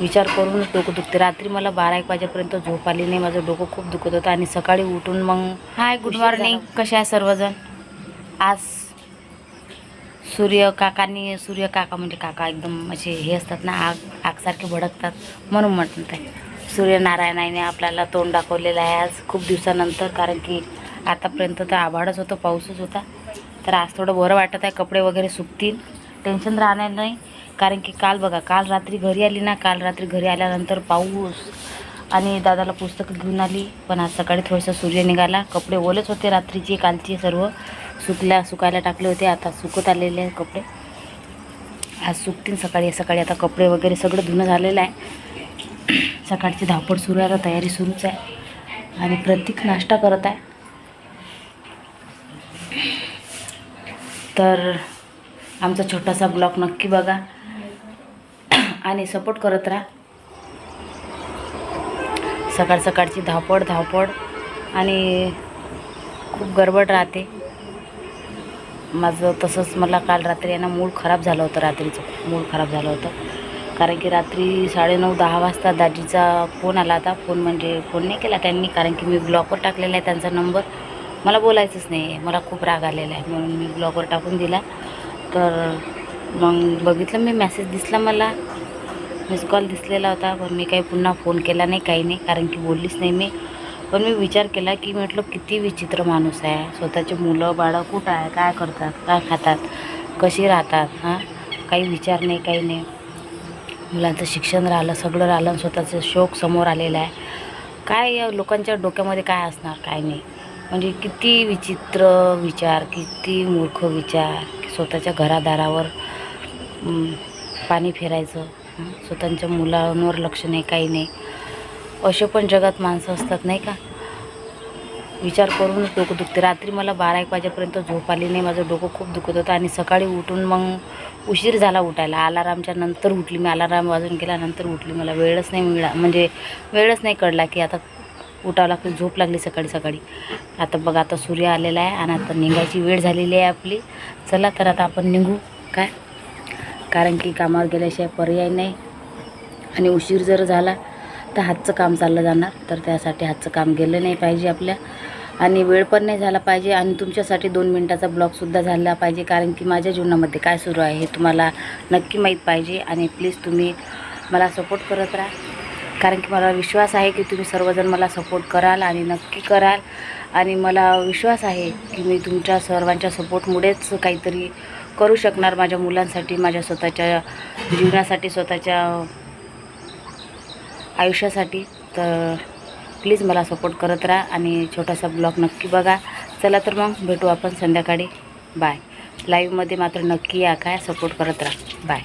विचार करूनच डोकं दुखते. रात्री मला बारा एक वाजेपर्यंत झोप आली नाही. माझं डोकं खूप दुखत होतं आणि सकाळी उठून मग हाय गुड मॉर्निंग कसे आहे सर्वजण? आज सूर्य काकांनी सूर्य काका म्हणजे काका एकदम असे हे असतात ना आग आगसारखे भडकतात म्हणून म्हणतात सूर्यनारायणाने आपल्याला तोंड दाखवलेलं आहे आज खूप दिवसानंतर कारण की आतापर्यंत तर आभाळच होतं पाऊसच होता. तर आज थोडं बरं वाटत आहे कपडे वगैरे सुकतील. टेन्शन राहणार नाही. कारण की काल बघा काल रात्री घरी आली ना काल रात्री घरी आल्यानंतर पाऊस. आणि दादाला पुस्तकं घेऊन आली पण आज सकाळी थोडंसं सूर्य निघाला. कपडे ओलेच होते रात्रीचे कालचे सर्व. सुकल्या सुकायला टाकले होते आता सुकत आलेले आहे कपडे. आज सुकतील सकाळी सकाळी आता कपडे वगैरे सगळं धुणं झालेलं आहे. सकाळची धावपळ सुरू आहे आता तयारी सुरूच आहे. आणि प्रतीक नाश्ता करत आहे. तर आमचा छोटासा ब्लॉग नक्की बघा. आणि सपोर्ट करत राहा. सकाळ सकाळची धावपळ धावपळ. आणि खूप गडबड राहते. माझं तसंच मला काल रात्री यांना मूड खराब झालं होतं रात्रीचं मूड खराब झालं होतं. कारण की रात्री साडेनऊ दहा वाजता दाजीचा फोन आला होता. फोन म्हणजे फोन नाही केला त्यांनी कारण की मी ब्लॉकवर टाकलेला आहे त्यांचा नंबर. मला बोलायचंच नाही आहे मला खूप राग आलेला आहे. म्हणून मी ब्लॉकवर टाकून दिला. तर मग बघितलं मी मेसेज दिसला मला. मिस कॉल दिसलेला होता पण मी काही पुन्हा फोन केला नाही काही नाही कारण की बोललीच नाही मी. पण मी विचार केला की म्हटलं किती विचित्र माणूस आहे. स्वतःचे मुलं बाळं कुठं आहे? काय करतात? काय खातात? कशी राहतात? हां? काही विचार नाही काही नाही. मुलांचं शिक्षण राहिलं सगळं राहिलं स्वतःचं शोक समोर आलेला आहे. काय या लोकांच्या डोक्यामध्ये काय असणार? काय नाही. म्हणजे किती विचित्र विचार किती मूर्ख विचार. स्वतःच्या घरादारावर पाणी फिरायचं स्वतःच्या मुलांवर लक्ष नाही काही नाही. असे पण जगात माणसं असतात नाही का? विचार करूनच डोकं दुखते. रात्री मला बारा एक वाजेपर्यंत झोप आली नाही माझं डोकं खूप दुखत होतं आणि सकाळी उठून मग उशीर झाला उठायला. अलारामच्या नंतर उठली मी. अलाराम वाजून गेल्यानंतर उठली. मला वेळच नाही मिळा म्हणजे वेळच नाही कळला की आता उठावं लागतं झोप लागली सकाळी सकाळी. आता बघा आता सूर्य आलेला आहे आणि आता निघायची वेळ झालेली आहे आपली. चला तर आता आपण निघू. काय? कारण की कामावर गेल्याशिवाय पर्याय नाही. आणि उशीर जर झाला तर हातचं काम चाललं जाणार. तर त्यासाठी हातचं काम गेलं नाही पाहिजे आपल्या. आणि वेळ पण नाही झाला पाहिजे आणि तुमच्यासाठी दोन मिनटाचा ब्लॉगसुद्धा झाला पाहिजे. कारण की माझ्या जीवनामध्ये काय सुरू आहे हे तुम्हाला नक्की माहीत पाहिजे. आणि प्लीज तुम्ही मला सपोर्ट करत राहा. कारण की मला विश्वास आहे की तुम्ही सर्वजण मला सपोर्ट कराल आणि नक्की कराल. आणि मला विश्वास आहे की मी तुमच्या सर्वांच्या सपोर्टमुळेच काहीतरी करू शकणार माझ्या मुलांसाठी माझ्या स्वतःच्या जीवनासाठी स्वतःच्या आयुष्यासाठी. तर प्लीज मला सपोर्ट करत राहा आणि छोटासा ब्लॉग नक्की बघा. चला तर मग भेटू आपण संध्याकाळी. बाय लाईव्हमध्ये मात्र नक्की या काय सपोर्ट करत राहा. बाय